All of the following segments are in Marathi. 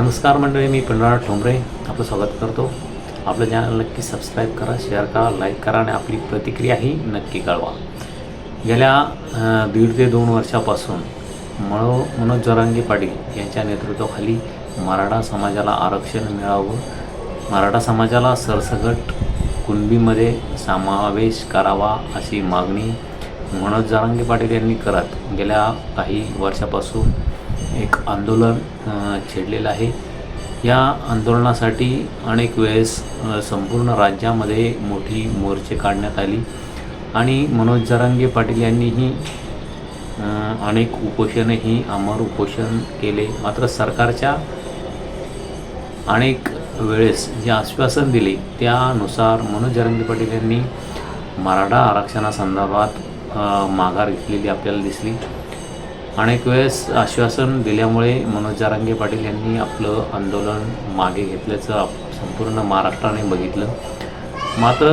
नमस्कार मंडळी मी पंढरा ठोंबरे आपलं स्वागत करतो. आपलं चॅनल नक्की सबस्क्राईब करा शेअर करा लाईक करा आणि आपली प्रतिक्रियाही नक्की कळवा. गेल्या दीड ते दोन वर्षापासून मनो मनोज जरांगी पाटील यांच्या नेतृत्वाखाली मराठा समाजाला आरक्षण मिळावं मराठा समाजाला सरसकट कुणबीमध्ये समावेश करावा अशी मागणी मनोज जरांगी पाटील यांनी करत गेल्या काही वर्षापासून एक आंदोलन छेडलेलं आहे. या आंदोलनासाठी अनेक वेळेस संपूर्ण राज्यामध्ये मोठी मोर्चे काढण्यात आली आणि मनोज जरांगे पाटील यांनीही अनेक उपोषणही अमर उपोषण केले. मात्र सरकारच्या अनेक वेळेस जे आश्वासन दिले त्यानुसार मनोज जरांगे पाटील यांनी मराठा आरक्षणासंदर्भात माघार घेतलेली आपल्याला दिसली. अनेक वेळेस आश्वासन दिल्यामुळे मनोज जारांगे पाटील यांनी आपलं आंदोलन मागे घेतल्याचं आप- संपूर्ण महाराष्ट्राने बघितलं. मात्र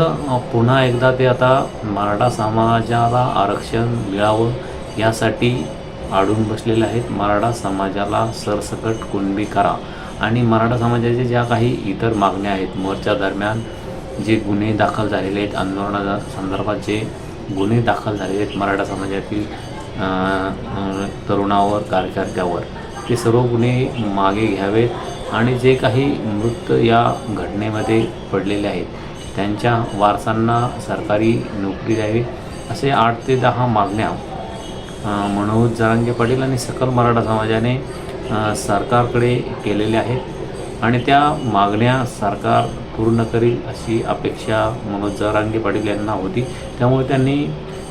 पुन्हा एकदा ते आता मराठा समाजाला आरक्षण मिळावं यासाठी आडून बसलेले आहेत. मराठा समाजाला सरसकट कुणबी करा आणि मराठा समाजाच्या ज्या काही इतर मागण्या आहेत मोर्चा दरम्यान जे गुन्हे दाखल झालेले आहेत आंदोलना संदर्भात जे गुन्हे दाखल झालेले आहेत मराठा समाजातील तरुणावर कार्यकर्त्यावर ते सर्व गुन्हे मागे घ्यावेत आणि जे काही मृत या घटनेमध्ये पडलेले आहेत त्यांच्या वारसांना सरकारी नोकरी द्यावी असे आठ ते दहा मागण्या मनोज जरांगे पाटील आणि सकल मराठा समाजाने सरकारकडे केलेल्या आहेत आणि त्या मागण्या सरकार पूर्ण करील अशी अपेक्षा मनोज जरांगे पाटील यांना होती. त्यामुळे त्यांनी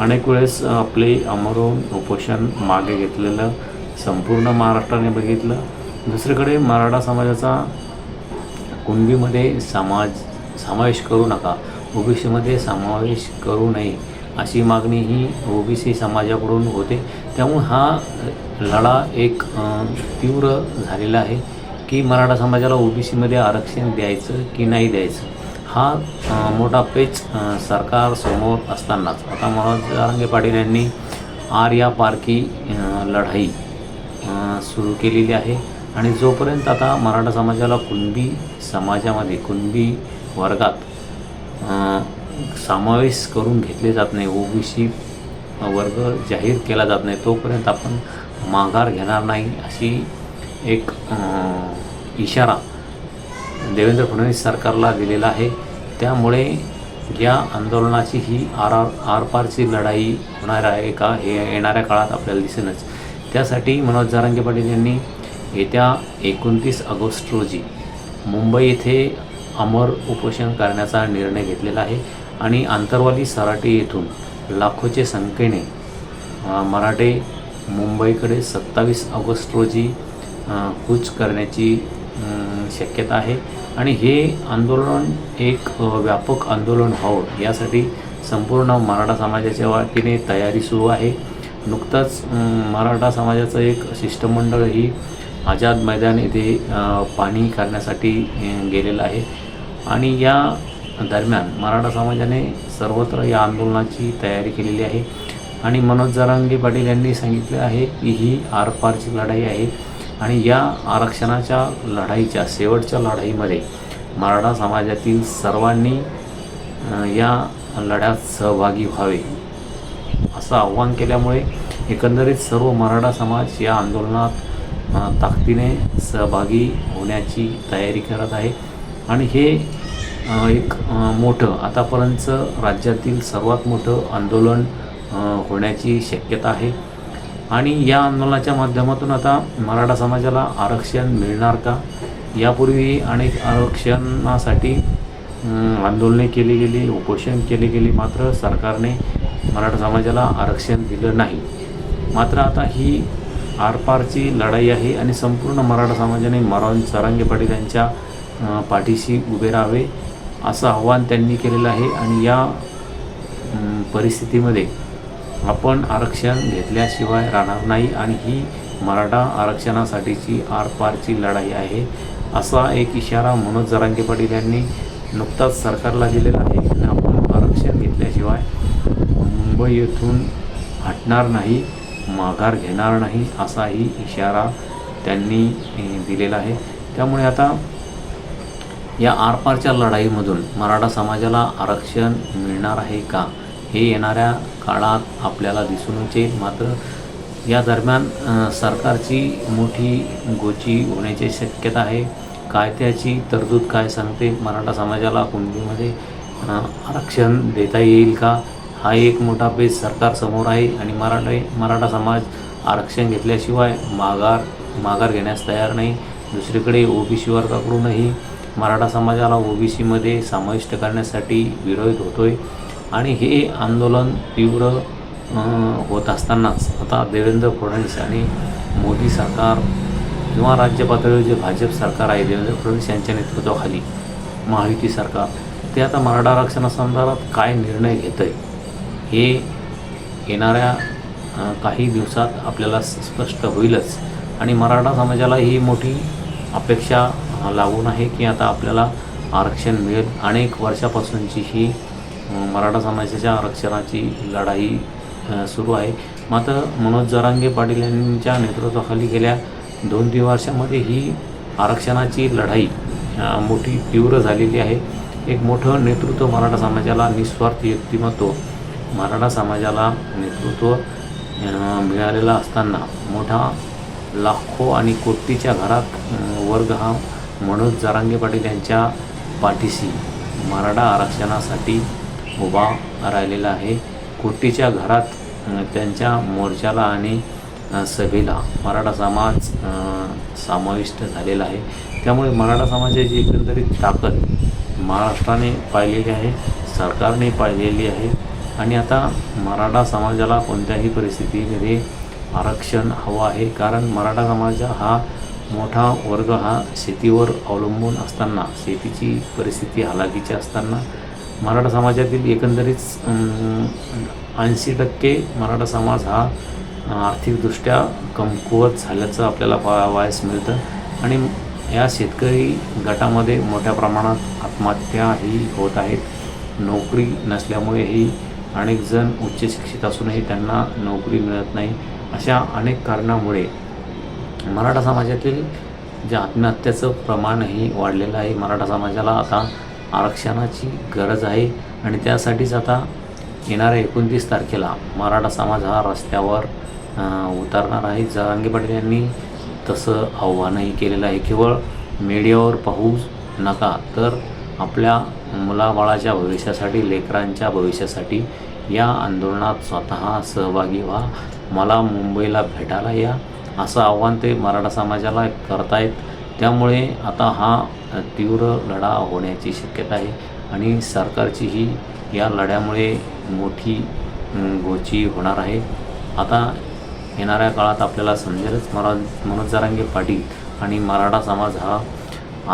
अनेक वेळेस आपले अमरून उपोषण मागे घेतलेलं संपूर्ण महाराष्ट्राने बघितलं. दुसरीकडे मराठा समाजाचा कुणबीमध्ये समाज समावेश करू नका. ओबीसीमध्ये समावेश करू नये अशी मागणी ही ओबीसी समाजाकडून होते. त्यामुळे हा लढा एक तीव्र झालेला आहे की मराठा समाजाला ओबीसीमध्ये आरक्षण द्यायचं की नाही द्यायचं. हा मोठा पेच सरकारसमोर असतानाच. आता मनोज जारंगे पाटील यांनी आर्या पारखी लढाई सुरू केलेली आहे. आणि जोपर्यंत आता मराठा समाजाला कुणबी समाजामध्ये कुणबी वर्गात समावेश करून घेतले जात नाही ओबीसी वर्ग जाहीर केला जात नाही तोपर्यंत आपण माघार घेणार नाही अशी एक इशारा देवेंद्र फडणवीस सरकारला दिलेला आहे. त्यामुळे या आंदोलनाची ही आर आर आरपारची लढाई होणार आहे का हे येणाऱ्या काळात आपल्याला दिसेनच. त्यासाठी मनोज जारांगे पाटील यांनी येत्या एकोणतीस ऑगस्ट रोजी मुंबई येथे अमर उपोषण करण्याचा निर्णय घेतलेला आहे आणि आंतरवाली सराटी येथून लाखोचे संख्येने मराठे मुंबईकडे सत्तावीस ऑगस्ट रोजी कूच करण्याची शक्यता आहे. आणि हे आंदोलन एक व्यापक आंदोलन व्हावं यासाठी संपूर्ण मराठा समाजाच्या वाटीने तयारी सुरू आहे. नुकतंच मराठा समाजाचं एक शिष्टमंडळ ही आझाद मैदान येथे पाणी करण्यासाठी गेलेलं आहे. आणि या दरम्यान मराठा समाजाने सर्वत्र या आंदोलनाची तयारी केलेली आहे. आणि मनोज जरांगे पाटील यांनी सांगितलं आहे की ही आरपारची लढाई आहे. आणि या आरक्षणाच्या लढाईच्या शेवटच्या लढाईमध्ये मराठा समाजातील सर्वांनी या लढ्यात सहभागी व्हावे असं आव्हान केल्यामुळे एकंदरीत सर्व मराठा समाज या आंदोलनात ताकदीने सहभागी होण्याची तयारी करत आहे. आणि हे एक मोठं आतापर्यंतचं राज्यातील सर्वात मोठं आंदोलन होण्याची शक्यता आहे. आणि या आंदोलनाच्या माध्यमातून आता मराठा समाजाला आरक्षण मिळणार का? यापूर्वी अनेक आरक्षणासाठी आंदोलने केली गेली उपोषण केले गेले मात्र सरकारने मराठा समाजाला आरक्षण दिलं नाही. मात्र आता ही आरपारची लढाई आहे आणि संपूर्ण मराठा समाजाने मरण सरांगे पाटील यांच्या पाठीशी उभे राहावे असं आव्हान त्यांनी केलेलं आहे. आणि या परिस्थितीमध्ये आपण आरक्षण घेतल्याशिवाय राहणार नाही आणि ही मराठा आरक्षणासाठीची आरपारची लढाई आहे असा एक इशारा मनोज जरांगे पाटील यांनी नुकताच सरकारला दिलेला आहे. आणि आपण आरक्षण घेतल्याशिवाय मुंबई येथून हटणार नाही माघार घेणार नाही असाही इशारा त्यांनी दिलेला आहे. त्यामुळे आता या आरपारच्या लढाईमधून मराठा समाजाला आरक्षण मिळणार आहे का? हे येणाऱ्या काळात आपल्याला दिसूनच येईल मात्र या दरम्यान सरकारची मोठी गोची होण्याची शक्यता आहे. कायद्याची तरतूद काय सांगते? मराठा समाजाला कुणबीमध्ये आरक्षण देता येईल का? हा एक मोठा बेस सरकारसमोर आहे आणि मराठा मराठा समाज आरक्षण घेतल्याशिवाय माघार माघार घेण्यास तयार नाही. दुसरीकडे ओबीसी वर्गाकडूनही मराठा समाजाला ओबीसीमध्ये समाविष्ट करण्यासाठी विरोध होतोय. आणि हे आंदोलन तीव्र होत असतानाच आता देवेंद्र फडणवीस आणि मोदी सरकार किंवा राज्य पातळीवर जे भाजप सरकार आहे देवेंद्र फडणवीस यांच्या नेतृत्वाखाली महायुती सरकार ते आता मराठा आरक्षणासंदर्भात काय निर्णय घेतं आहे हे येणाऱ्या काही दिवसात आपल्याला स्पष्ट होईलच. आणि मराठा समाजाला ही मोठी अपेक्षा लागून आहे की आता आपल्याला आरक्षण मिळेल. अनेक वर्षापासूनची ही मराठा समाजाच्या आरक्षणाची लढाई सुरू आहे. मात्र मनोज जरांगे पाटील यांच्या नेतृत्वाखाली गेल्या दोन तीन वर्षामध्ये ही आरक्षणाची लढाई मोठी तीव्र झालेली आहे. एक मोठं नेतृत्व मराठा समाजाला निस्वार्थ व्यक्तिमत्व मराठा समाजाला नेतृत्व मिळालेला मिळालेलं असताना मोठा लाखो आणि कोटीच्या घरात वर्ग हा मनोज जरांगे पाटील यांच्या पाठीशी मराठा आरक्षणासाठी उभा राहिलेला आहे. कोटीच्या घरात त्यांच्या मोर्चाला आणि सभेला मराठा समाज समाविष्ट झालेला आहे. त्यामुळे मराठा समाजाची एकंदरीत ताकद महाराष्ट्राने पाहिलेली आहे सरकारने पाहिलेली आहे. आणि आता मराठा समाजाला कोणत्याही परिस्थितीमध्ये आरक्षण हवं आहे कारण मराठा समाज हा मोठा वर्ग हा शेतीवर अवलंबून असताना शेतीची परिस्थिती हालाकीची असताना मराठा समाजातील एकंदरीत ऐंशी टक्के मराठा समाज हा आर्थिकदृष्ट्या कमकुवत झाल्याचं आपल्याला पाहावयास मिळतं. आणि या शेतकरी गटामध्ये मोठ्या प्रमाणात आत्महत्याही होत आहेत. नोकरी नसल्यामुळेही अनेक जण उच्च शिक्षित असूनही त्यांना नोकरी मिळत नाही. अशा अनेक कारणामुळे मराठा समाजातील जे आत्महत्याचं प्रमाणही वाढलेलं आहे. मराठा समाजाला आता आरक्षणाची गरज आहे आणि त्यासाठीच आता येणाऱ्या एकोणतीस तारखेला मराठा समाज हा रस्त्यावर उतरणार आहे. जरांगे पाटील यांनी तसं आव्हानही केलेलं आहे. केवळ मीडियावर पाहू नका तर आपल्या मुलाबाळाच्या भविष्यासाठी लेकरांच्या भविष्यासाठी या आंदोलनात स्वतः सहभागी व्हा. मला मुंबईला भेटायला या. असं आव्हान ते मराठा समाजाला करतायत. त्यामुळे आता हा तीव्र लढा होण्याची शक्यता आहे आणि सरकारचीही या लढ्यामुळे मोठी गोची होणार आहे. आता येणाऱ्या काळात आपल्याला समजेलच मरा मनोज जरांगे पाटील आणि मराठा समाज हा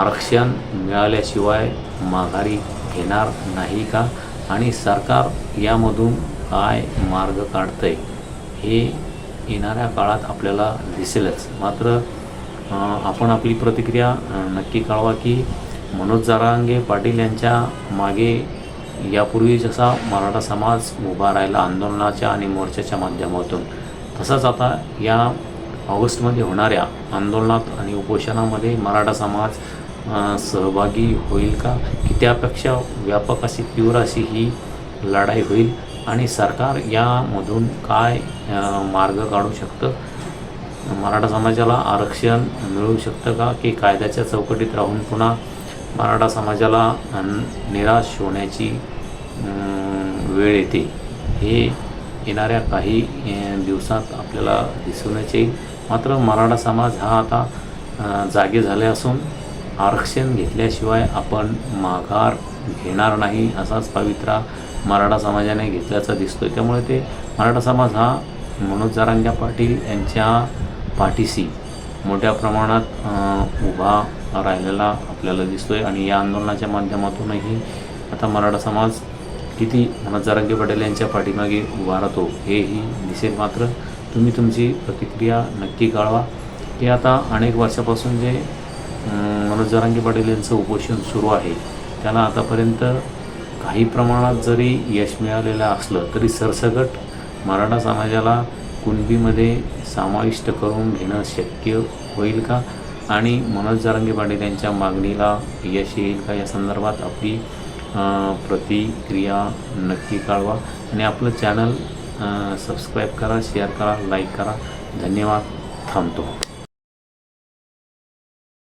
आरक्षण मिळाल्याशिवाय माघारी घेणार नाही का? आणि सरकार यामधून काय मार्ग काढतंय हे येणाऱ्या काळात आपल्याला दिसेलच. मात्र आपण आपली प्रतिक्रिया नक्की कळवा की मनोज जारांगे पाटील यांच्या मागे यापूर्वी जसा मराठा समाज उभा राहिला आंदोलनाच्या आणि मोर्चाच्या माध्यमातून तसंच आता या ऑगस्टमध्ये होणाऱ्या आंदोलनात आणि उपोषणामध्ये मराठा समाज सहभागी होईल का? की त्यापेक्षा व्यापक अशी तीव्र अशी ही लढाई होईल आणि सरकार यामधून काय मार्ग काढू शकतं? मराठा समाजाला आरक्षण मिळू शकतं का? की कायद्याच्या चौकटीत राहून पुन्हा मराठा समाजाला निराश होण्याची वेळ येते? हे येणाऱ्या काही दिवसात आपल्याला दिसूनच येईल. मात्र मराठा समाज हा आता जागे झाले असून आरक्षण घेतल्याशिवाय आपण माघार घेणार नाही असाच पवित्रा मराठा समाजाने घेतल्याचा दिसतो त्यामुळे ते मराठा समाज हा मनोज जारांग्या पाटील यांच्या पाठीशी मोठ्या प्रमाणात उभा राहिलेला आपल्याला दिसतोय. आणि या आंदोलनाच्या माध्यमातूनही आता मराठा समाज किती मनोज पटेल यांच्या पाठीमागे उभा राहतो हेही दिसेल मात्र. तुम्ही तुमची प्रतिक्रिया नक्की कळवा. की आता अनेक वर्षापासून जे अं, मनोज जरांगे पाटील यांचं उपोषण सुरू आहे त्याला आतापर्यंत काही प्रमाणात जरी यश मिळालेलं असलं तरी सरसकट मराठा समाजाला कुणबीमध्ये समाविष्ट करून घेणं शक्य होईल का? आणि मनोज जारंगे पाटील यांच्या मागणीला यश येईल का? या संदर्भात आपली प्रतिक्रिया नक्की कळवा. आणि आपलं चॅनल सबस्क्राईब करा शेअर करा लाईक करा. धन्यवाद. थांबतो.